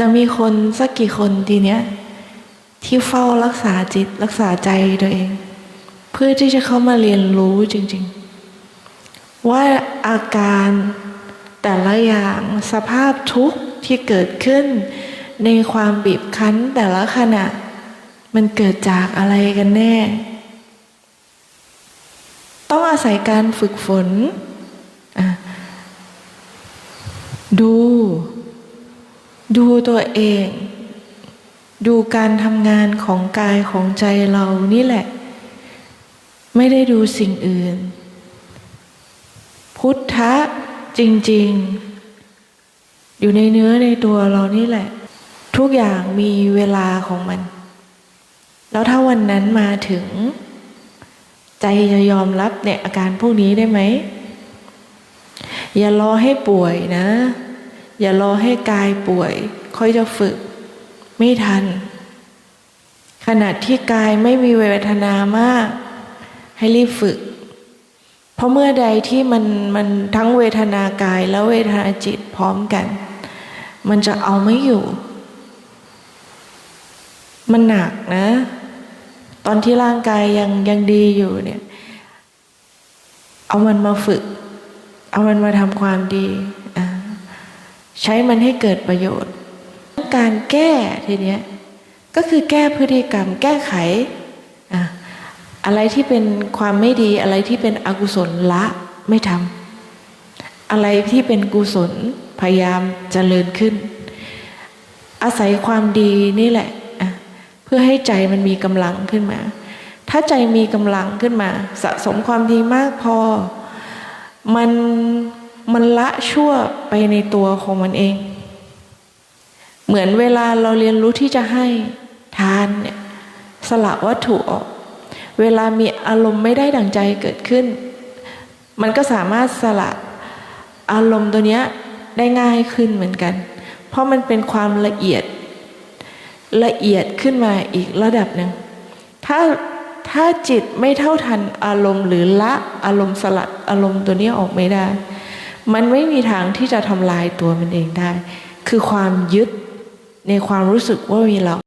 จะมีคนสักกี่คนทีเนี้ยที่เฝ้ารักษาจิตรักษาใจตัวเอง เพื่อที่จะเข้ามาเรียนรู้จริง ๆ ว่าอาการแต่ละอย่างสภาพทุกข์ที่เกิดขึ้น ในความบีบคั้นแต่ละขณะ มันเกิดจากอะไรกันแน่ ต้องอาศัยการฝึกฝน ดู ดูตัวเอง ดูการทำงานของกายของใจเรานี่แหละ ไม่ได้ดูสิ่งอื่น พุทธะจริง ๆ อยู่ในเนื้อในตัวเรานี่แหละ ทุกอย่างมีเวลาของมัน แล้วถ้าวันนั้นมาถึง ใจจะยอมรับเนี่ยอาการพวกนี้ได้ไหม อย่ารอให้ป่วยนะ อย่ารอให้กายป่วย ค่อยจะฝึก ไม่ทันขณะที่กายไม่มีเวทนามาก ให้รีบฝึก เพราะเมื่อใดที่มันมันทั้งเวทนากายและเวทนาจิตพร้อมกัน มันจะเอาไม่อยู่ มันหนักนะ ตอนที่ร่างกายยังยังดีอยู่เนี่ย เอามันมาฝึก เอามันมาทำความดี ใช้มันให้เกิดประโยชน์ การแก้ทีเนี้ยก็คือแก้พฤติกรรม แก้ไขอะอะไรที่เป็นความไม่ดีอะไรที่เป็นอกุศลละไม่ทำอะไรที่เป็นกุศลพยายามเจริญขึ้น อาศัยความดีนี่แหละเพื่อให้ใจมันมีกำลังขึ้นมา ถ้าใจมีกำลังขึ้นมา สะสมความดีมากพอ มัน มันละชั่วไปในตัวของมันเอง เหมือนเวลาเราเรียนรู้ที่จะให้ทานเนี่ยสละวัตถุออก เวลามีอารมณ์ไม่ได้ดังใจเกิดขึ้น มันก็สามารถสละอารมณ์ตัวเนี้ยได้ง่ายขึ้นเหมือนกัน เพราะมันเป็นความละเอียดละเอียดขึ้นมาอีกระดับหนึ่ง ถ้าถ้าจิตไม่เท่าทันอารมณ์หรือละอารมณ์สลัดอารมณ์ตัวนี้ออกไม่ได้ มันไม่มีทางที่จะทำลายตัวมันเองได้ คือความยึดในความรู้สึกว่ามีเรา